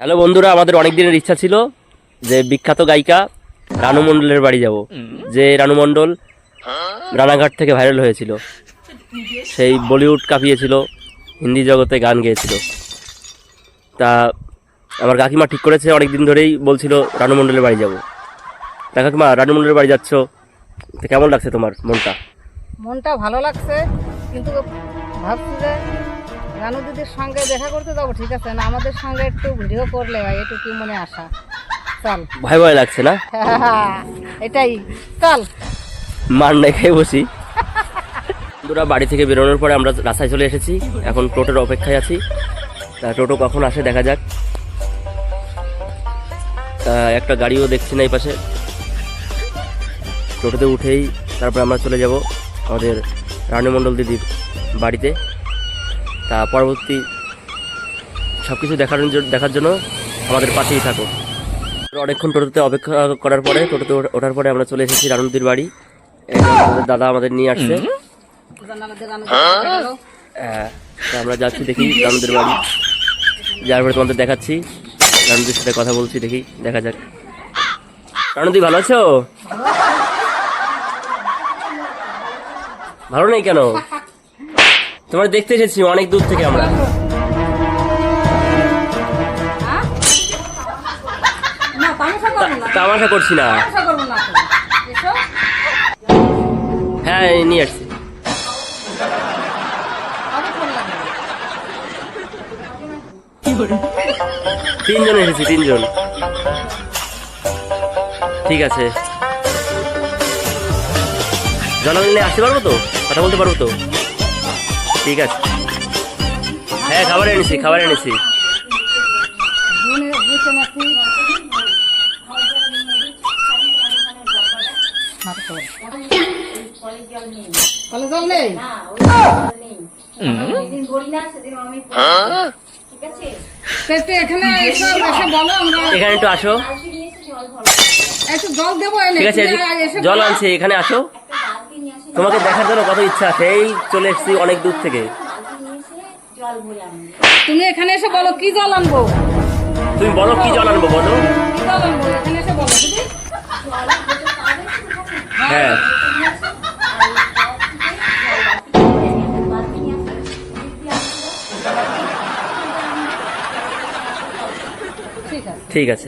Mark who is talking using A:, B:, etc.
A: Hello বন্ধুরা, আমাদের অনেক দিনের ইচ্ছা ছিল যে বিখ্যাত গায়িকা রানু মণ্ডলের বাড়ি যাব। যে রানু মণ্ডল রানাঘাট থেকে ভাইরাল হয়েছিল। সেই বলিউড কাঁপিয়েছিল, হিন্দি জগতে গান গেয়েছিল। তা আমার কাকিমা ঠিক করেছে অনেক দিন ধরেই বলছিল, রানু মণ্ডলের বাড়ি যাব। তা কাকিমা, রানু মণ্ডলের বাড়ি যাচ্ছ? কেমন লাগছে তোমার মনটা?
B: মনটা ভালো লাগছে, কিন্তু ভাবছি যে রানু দিদির সঙ্গে দেখা করতে যাব ঠিক আছে? না আমাদের সঙ্গে একটু ভিডিও করলে হয় একটু কি মনে আসা চল।
A: ভয় ভয় লাগছে না?
B: এটাই। চল।
A: মান রেখে বসি। বন্ধুরা বাড়ি থেকে বেরোনোর পরে আমরা রাস্তায় চলে এসেছি। এখন টোটোর অপেক্ষায় আছি। তা টোটো কখন আসে দেখা যাক। তা একটা গাড়িও দেখছি না এই পাশে। টোটোতে উঠেই তারপর আমরা চলে যাব আমাদের রানী মণ্ডল দিদির বাড়িতে। তা পরবর্তী সব কিছু দেখার জন্য- দেখার জন্য আমাদের পাশেই থাকো। অনেকক্ষণ টোটোতে অপেক্ষা করার পরে টোটোতে ওঠার পরে আমরা চলে এসেছি রানুদির বাড়ি। দাদা আমাদের নিয়ে আসছে। হ্যাঁ, আমরা যাচ্ছি দেখি রানুদের বাড়ি। যার পরে তোমাদের দেখাচ্ছি। রানুদির সাথে কথা বলছি দেখি দেখা যাক। রানুদি ভালো আছো? ভালো নেই কেন? তোমার দেখতে এসেছি অনেক দূর থেকে আমরা।
B: হ্যাঁ? তামাশা
A: করছি না। হ্যাঁ নিয়ে আসছি। তিনজন এসেছি তিনজন। ঠিক আছে। নিয়ে আসতে পারব তো? কথা বলতে পারব তো? ঠিক আছে। হ্যাঁ খাবার এনেছি খাবার এনেছি।
B: এখানে
A: একটু আসো।
B: জল
A: ঠিক আছে জল আনছি এখানে আসো। তোমাকে দেখার জন্য কত ইচ্ছা আছে? এই চলে এসেছি অনেক দূর থেকে।
B: তুমি এখানে এসে বলো কি জল আনব?
A: তুমি বলো কি জল আনব বলো? হ্যাঁ।
B: ঠিক আছে।
A: ঠিক আছে।